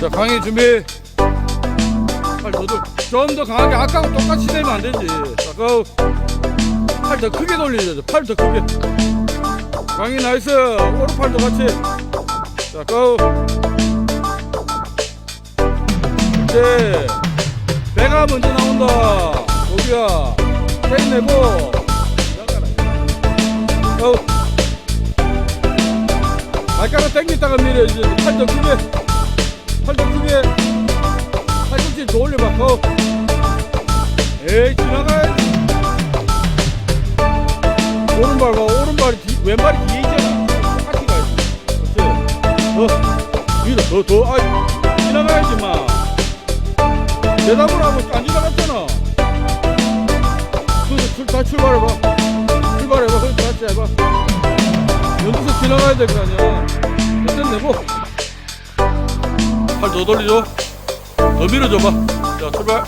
자, 강의 준비. 팔 더 돌. 좀더 강하게 아까하고 똑같이 되면 안 되지. 자, 고. 팔더 크게 돌리죠. 팔더 크게. 강의 나이스. 오른팔도 같이. 자, 고. 이제 배가 먼저 나온다. 여기야. 떼내고. 고. 발가락 당겼다가 밀어 이제 팔 더 크게. 더 올려봐. 고. 에이 지나가야지. 오른발 봐. 오른발이 뒤, 왼발이 뒤에 있잖아. 똑같이 가야지. 더 밀어. 더 더. 아 지나가야지 마. 대답을 하고 안 지나갔잖아. 그래서 출, 다 출발해봐. 출발해봐. 그래서 다시 해봐. 연두석 지나가야 될 거 아니야. 일단 내고. 팔더 돌리죠. 더 밀어줘봐. 자, 출발.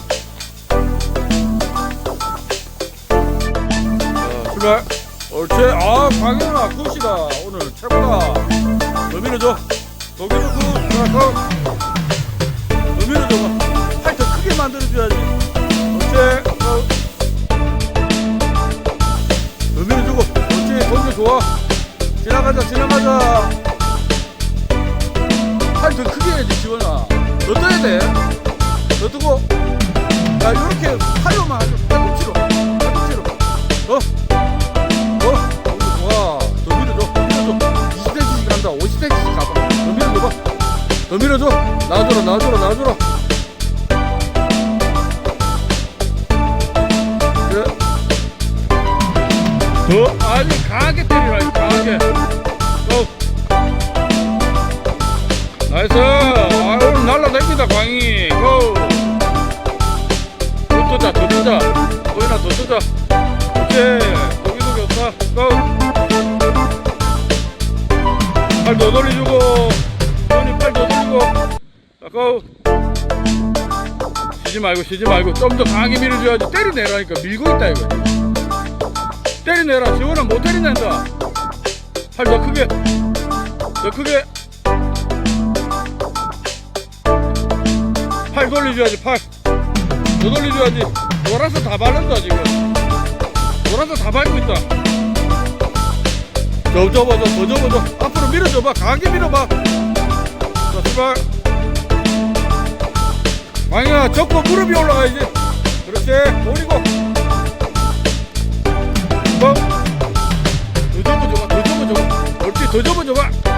자, 출발. 옳지. 아, 광현아, 굿이다. 오늘 최고다. 더 밀어줘. 더 밀어줘. 자, 더. 더 밀어줘봐. 팔더 크게 만들어줘야지. 옳지. 더. 더 밀어주고. 옳지. 동료 좋아. 지나가자, 지나가자. 팔 더 크게 해야지, 지원아. 더 떠야 돼. 더 뜨고. 자, 이렇게 팔로만 하죠. 팔꿈치로. 팔꿈치로. 더. 더. 좋아. 더 밀어줘. 밀어줘. 20cm씩 간다. 50cm씩 가봐. 더 밀어줘봐. 더 밀어줘. 놔줘라, 놔줘라. 그래. 더. 아니, 강하게 때리라, 뜨자 오케이 고기도 좋다 고! 팔더 돌려주고. 도현이 팔더 돌리고. 자 고! 쉬지 말고 쉬지 말고. 좀 더 강하게 밀어줘야지. 때려내라니까. 밀고 있다 이거. 때려내라. 지원아 못 때려낸다 팔 더 크게. 더 크게. 팔 돌려줘야지 팔. 더 돌려줘야지 돌아서 다 바른다 지금. 돌아서 다 밟고 있다. 더 접어줘 더 접어줘 앞으로 밀어줘봐. 강하게 밀어봐. 자 출발. 광희야 접고 무릎이 올라가야지. 그렇지? 올리고. 뭐? 더 접어줘봐 더 접어줘봐. 옳지 더 접어줘봐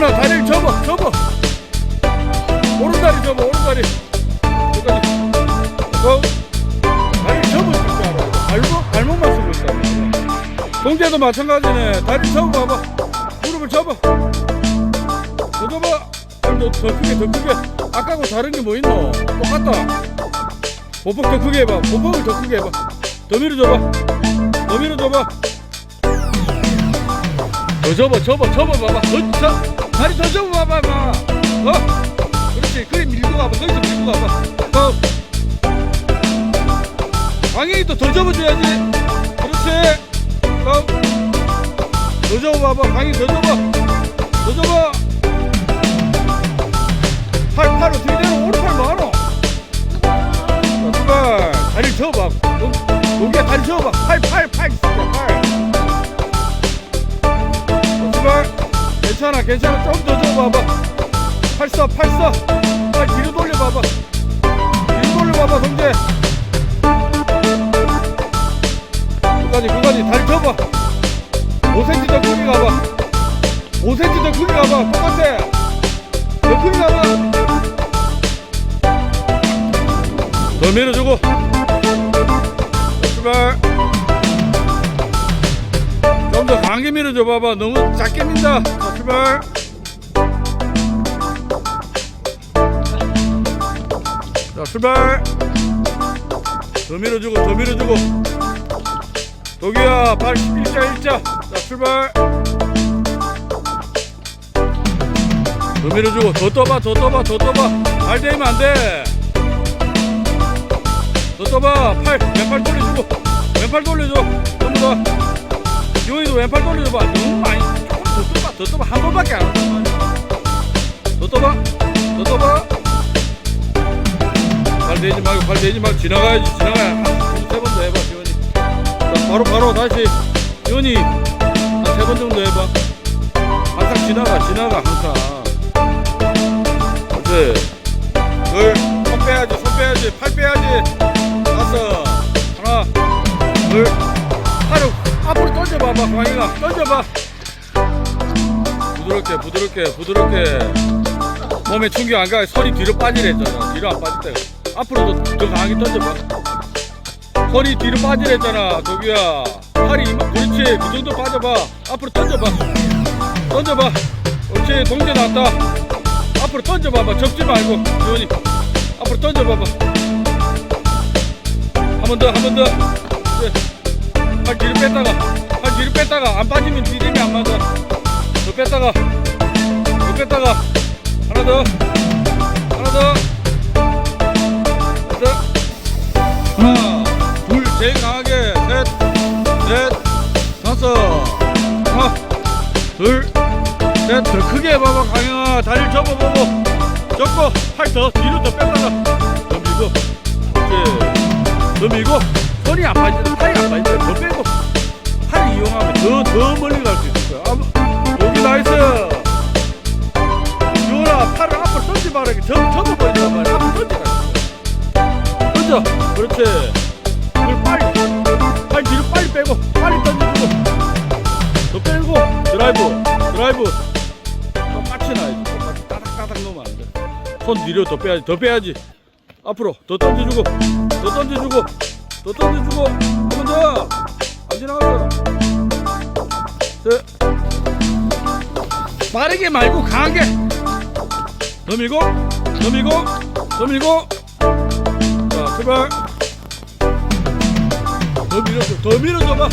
기원아 다리를 접어 접어. 오른다리 접어 오른다리. 여기까지 고 다리를 접어 알아 발목, 발목만 쓰고 있다 동재도 마찬가지네. 다리 접어 봐봐. 무릎을 접어. 더 접어 더, 더 크게 더 크게. 아까하고 다른 게 뭐 있노? 똑같다. 보폭 더 크게 해봐. 보폭을 더 크게 해봐. 더 밀어줘봐. 더 밀어줘봐. 더 접어 접어 접어 봐봐. 더 접, 다리 더 접어 봐봐. 봐 어? 그렇지. 그래 밀고 가봐. 거기서 밀고 가봐. 더. 방향이 또더 접어줘야지. 그렇지. 더, 더 접어 봐봐. 방향 더 접어. 더 접어. 팔 팔로 뒤대로 오른팔 많어. 자 출발 다리를 접어봐. 여기에 다리 접어봐. 팔 팔팔 진짜 팔 괜찮아 괜찮아. 좀 더 줘 봐봐. 팔써 팔써. 팔 뒤로 돌려 봐봐. 뒤로 돌려 봐봐 동재. 끝까지 끝까지 다리 접어. 5cm 더 크게 가봐. 5cm 더 크게 가봐. 똑같아. 더 크게 가봐. 더 밀어주고. 출발. 좀 더 강하게 밀어줘 봐봐. 너무 작게 민다. 자 출발. 자 출발. 더 밀어주고 더 밀어주고. 도기야 발 일자 일자. 자 출발. 더 밀어주고 더 떠봐 더 떠봐 더 떠봐. 발 대면 안 돼. 더 떠봐. 팔 왼팔 돌려주고. 왼팔 돌려줘. 전부 다 왼손도 왼팔 돌려봐. 너무 많이 떠봐 한 번밖에 안더 떠봐 발 대지 말고 발 대지 말고 지나가야지 지나가야. 한세번 더 해봐 지원이. 자, 바로 바로 다시. 지원이 한 세 번 정도 해봐. 항상 지나가 지나가 항상. 그렇지 둘손 빼야지 손 빼야지. 팔 빼야지. 다섯. 하나 둘 팔을 앞으로 던져봐봐 광희가. 던져봐 부드럽게 부드럽게 부드럽게. 몸에 충격 안 가게 손이 뒤로 빠지랬잖아. 뒤로 안 빠질 때 앞으로 더, 더 강하게 던져봐. 손이 뒤로 빠지랬잖아 도규야. 팔이 이만 그렇지. 그 정도 빠져봐. 앞으로 던져봐. 던져봐. 그렇지 동전 나왔다. 앞으로 던져봐봐. 접지 말고 지원이. 앞으로 던져봐봐. 한 번 더 한 번더. 팔 뒤로 뺐다가 팔 뒤로 뺐다가 안 빠지면 뒤림이 안 맞아 더 뺐다가 더 뺐다가. 하나 더. 하나 더. 됐어 하나 둘 제일 강하게. 셋넷 다섯. 하나 둘셋 더 크게 해봐봐 강영아. 다리를 접어보고 접고 팔더 뒤로 더 뺐다가. 더 그렇지 더 밀고 손이 안 빠지는 팔이 안 빠지는 더 빼고 팔을 이용하면 더 더 멀리 갈 수 있을 거야 나이스. 유원아 팔을 앞으로 던지 말아게 접, 접어버린단 말이야. 앞으로 던져. 그렇지. 그걸 빨리 팔 뒤로 빨리 빼고 빨리 던져주고. 더 빼고 드라이브 드라이브. 똑같이 나야지 따닥따닥 놓으면 안돼손 뒤로 더 빼야지 더 빼야지. 앞으로 더 던져주고 더 던져주고 더 던져주고. 한번더안 지나갔어 셋 빠르게 말고 강하게. 밀고 더 밀고 자 출발. 더 밀어줘 더 밀어줘봐.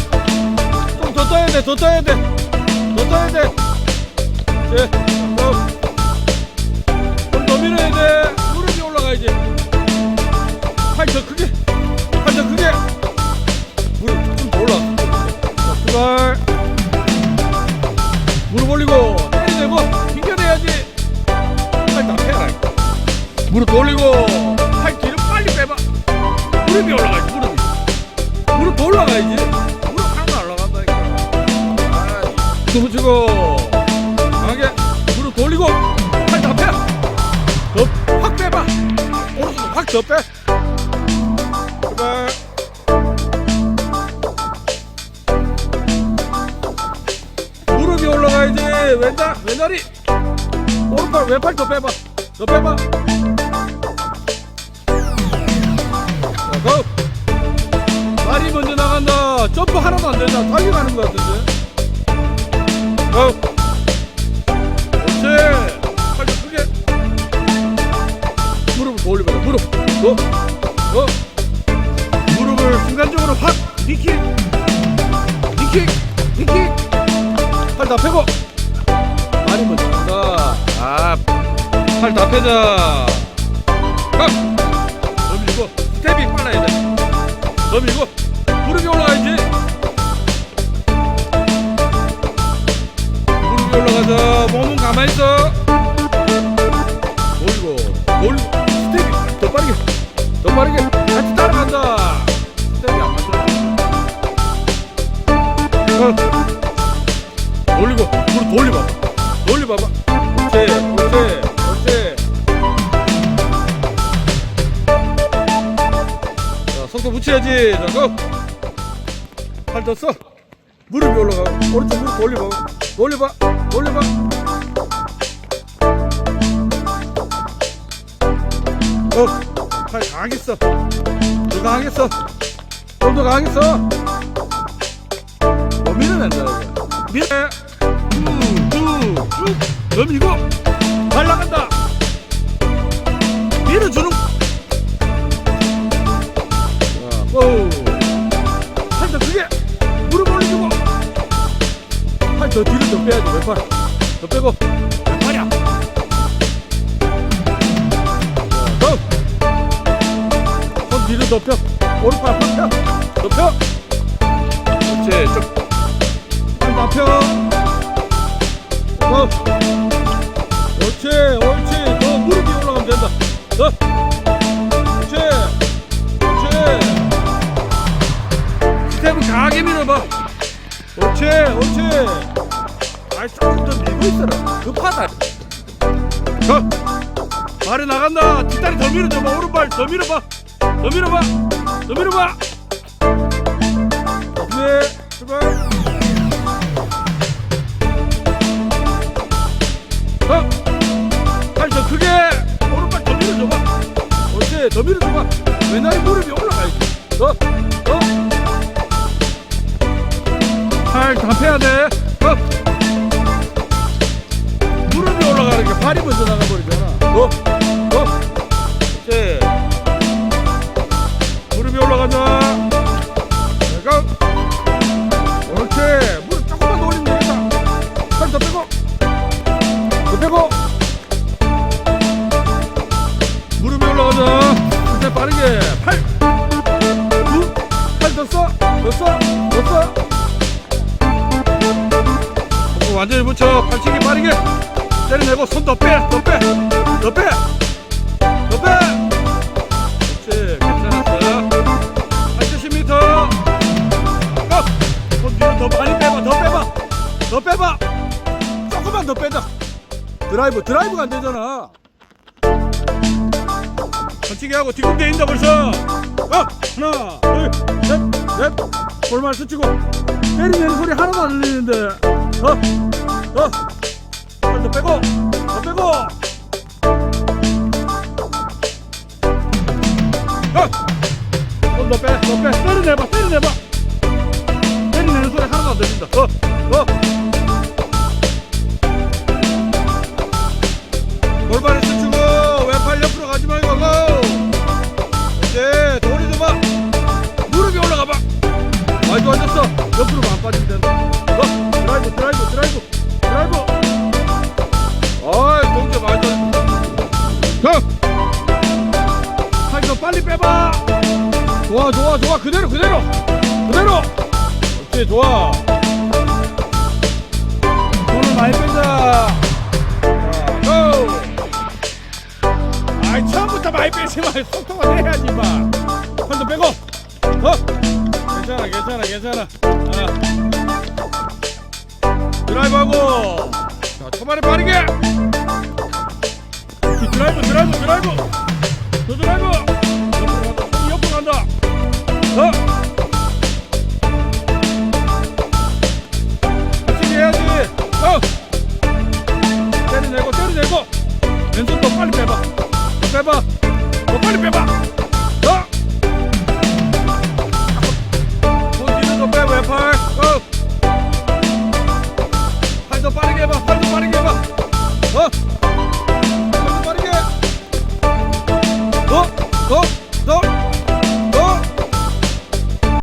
좀더 떠야 돼더 떠야 돼더 떠야 돼. 네, 좀더 밀어야 돼. 무릎이 올라가야지. 팔더 크게 올리고 팔 뒤로 빨리 빼봐. 무릎이 올라가야지 무릎이. 무릎 더 올라가야지. 무릎 하나 올라간다니까 아이 또 붙이고 강하게 무릎 돌리고 팔 다 빼. 더확 빼봐. 오른손 확더 빼. 제발 무릎이 올라가야지. 왼다 왼다리. 오른팔 왼팔 더 빼봐. 더 빼봐 고! 다리 먼저 나간다. 점프 하나도 안 된다. 달려가는 것 같은데. 고! 그렇지. 팔좀 크게. 무릎을 더 올려봐 무릎. 더. 더. 무릎을 순간적으로 확 니킥. 니킥. 니킥. 팔 다 펴고. 많이 먼저 간다. 아 팔 다 펴자 있어 돌리고 돌리고 스텝이 더 빠르게 더 빠르게 같이 따라간다. 스텝이 안 어. 돌리고 무릎 돌려봐봐. 돌려봐봐. 그렇지 자 손톱 붙여야지. 자 고! 팔 떴어 무릎이 올라가. 오른쪽 무릎 돌려봐. 돌려봐. 돌려봐 어팔 강하게 써더 강하게 써좀 더 강하게 써뭐 밀어낸다 이거 밀어 뚝뚝뚝 넘이고 발 나간다. 밀어주는 자, 오. 팔더 크게. 무릎 올려주고. 팔 더 뒤로 더 빼야지 왼팔. 더 빼고 앞으로 높여. 오른팔 앞으로 높여. 그렇지. 좀 높여 어. 옳지. 옳지. 더 무릎이 올라가면 된다. 너. 옳지. 옳지. 스텝은 강하게 밀어봐. 옳지. 옳지. 아이 조금 더 밀고 있어라. 급하다. 가 발이 나간다. 뒷다리 더 밀어줘봐. 오른발 더 밀어봐. 더 밀어봐 더 밀어봐 내고 손 더 빼, 더 빼, 더 빼, 더 빼. 그렇지, 괜찮았어. 80m. 어, 손 뒤로 더 많이 빼봐, 더 빼봐, 더 빼봐. 조금만 더 빼자. 드라이브, 드라이브가 안 되잖아. 번치기 하고 뒤꿈대 인다 벌써. 어, 하나, 둘, 셋, 넷. 골말 스치고 때리는 소리 하나도 안 들리는데. 어, 어. 더 빼고, 더 빼고. 어, 좀더 빼, 더 빼. 때려내봐, 때려내봐. 때리는 소리 하나도 안 들린다. 어, 어. 골반을 스치고 왼팔 옆으로 가지 말고 고. 이제 돌이 좀 봐. 무릎이 올라가 봐. 아이 좋아졌어. 옆으로만 안 빠지면 된다. 좋아, 좋아. 그대로, 그대로, 그대로. 그렇지, 좋아. 손을 많이 빼자. 자, 고. 아이 처음부터 많이 빼지 마 속도가 내야지 마 팔도 빼고 더 괜찮아 괜찮아 괜찮아 아. 드라이브하고 자 초반에 빠르게 그 드라이브 드라이브 드라이브 더 드라이브 더 같이 해야지. 어? 때려내고 때려내고. 왼손 더 빨리 빼봐. 빼봐